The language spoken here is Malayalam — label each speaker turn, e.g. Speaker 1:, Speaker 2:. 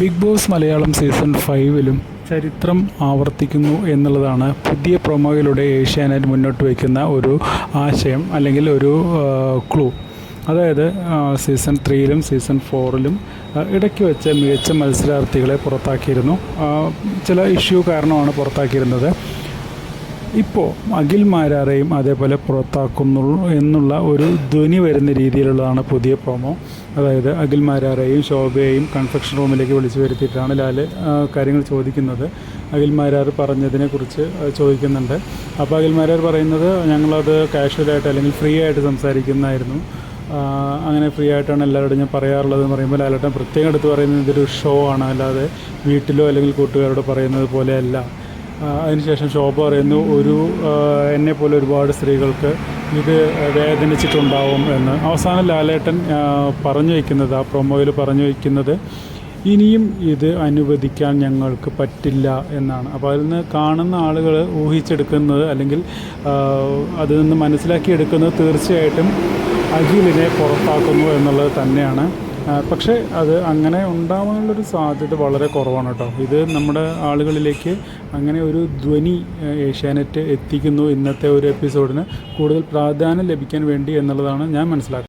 Speaker 1: ബിഗ് ബോസ് മലയാളം സീസൺ ഫൈവിലും ചരിത്രം ആവർത്തിക്കുന്നു എന്നുള്ളതാണ് പുതിയ പ്രൊമോയിലൂടെ ഏഷ്യാനെറ്റ് മുന്നോട്ട് വയ്ക്കുന്ന ഒരു ആശയം അല്ലെങ്കിൽ ഒരു ക്ലൂ അതായത് സീസൺ ത്രീയിലും സീസൺ ഫോറിലും ഇടയ്ക്ക് വെച്ച് മികച്ച മത്സരാർത്ഥികളെ പുറത്താക്കിയിരുന്നു. ചില ഇഷ്യൂ കാരണമാണ് പുറത്താക്കിയിരുന്നത്. ഇപ്പോൾ അഖിൽ മാരാറേയും അതേപോലെ പുറത്താക്കുന്നു എന്നുള്ള ഒരു ധ്വനി വരുന്ന രീതിയിലുള്ളതാണ് പുതിയ പ്രൊമോ അതായത് അഖിൽ മാരാറേയും ശോഭയെയും കൺഫെക്ഷൻ റൂമിലേക്ക് വിളിച്ചു വരുത്തിയിട്ടാണ് ലാൽ കാര്യങ്ങൾ ചോദിക്കുന്നത്. അഖിൽ മാരാർ പറഞ്ഞതിനെക്കുറിച്ച് ചോദിക്കുന്നുണ്ട്. അപ്പോൾ അഖിൽ മാരാർ പറയുന്നത് ഞങ്ങളത് കാഷ്വലായിട്ട് അല്ലെങ്കിൽ ഫ്രീ ആയിട്ട് സംസാരിക്കുന്നതായിരുന്നു. അങ്ങനെ ഫ്രീ ആയിട്ടാണ് എല്ലാവരോടും ഞാൻ പറയാറുള്ളത് എന്ന് പറയുമ്പോൾ ലാലേട്ടൻ പ്രത്യേകം എടുത്ത് പറയുന്നത് ഇതൊരു ഷോ ആണ്. അല്ലാതെ വീട്ടിലോ അല്ലെങ്കിൽ കൂട്ടുകാരോട് പറയുന്നത് പോലെയല്ല. അതിനുശേഷം ശോഭ പറയുന്നു ഒരു എന്നെ പോലെ ഒരുപാട് സ്ത്രീകൾക്ക് ഇത് വേദനിച്ചിട്ടുണ്ടാവും എന്ന്. അവസാനം ലാലേട്ടൻ പറഞ്ഞു വയ്ക്കുന്നത് ആ പ്രൊമോയിൽ പറഞ്ഞു വയ്ക്കുന്നത് ഇനിയും ഇത് അനുവദിക്കാൻ ഞങ്ങൾക്ക് പറ്റില്ല എന്നാണ്. അപ്പോൾ അതിൽ നിന്ന് കാണുന്ന ആളുകൾ ഊഹിച്ചെടുക്കുന്നത് അല്ലെങ്കിൽ അതിൽ നിന്ന് മനസ്സിലാക്കിയെടുക്കുന്നത് തീർച്ചയായിട്ടും അഖിലിനെ പുറത്താക്കുന്നു എന്നുള്ളത് തന്നെയാണ്. പക്ഷേ അത് അങ്ങനെ ഉണ്ടാവാനുള്ളൊരു സാധ്യത വളരെ കുറവാണ് കേട്ടോ. ഇത് നമ്മുടെ ആളുകളിലേക്ക് അങ്ങനെ ഒരു ധ്വനി ഏഷ്യാനെറ്റ് എത്തിക്കുന്നു ഇന്നത്തെ ഒരു എപ്പിസോഡിന് കൂടുതൽ പ്രാധാന്യം ലഭിക്കാൻ വേണ്ടി എന്നുള്ളതാണ് ഞാൻ മനസ്സിലാക്കുന്നത്.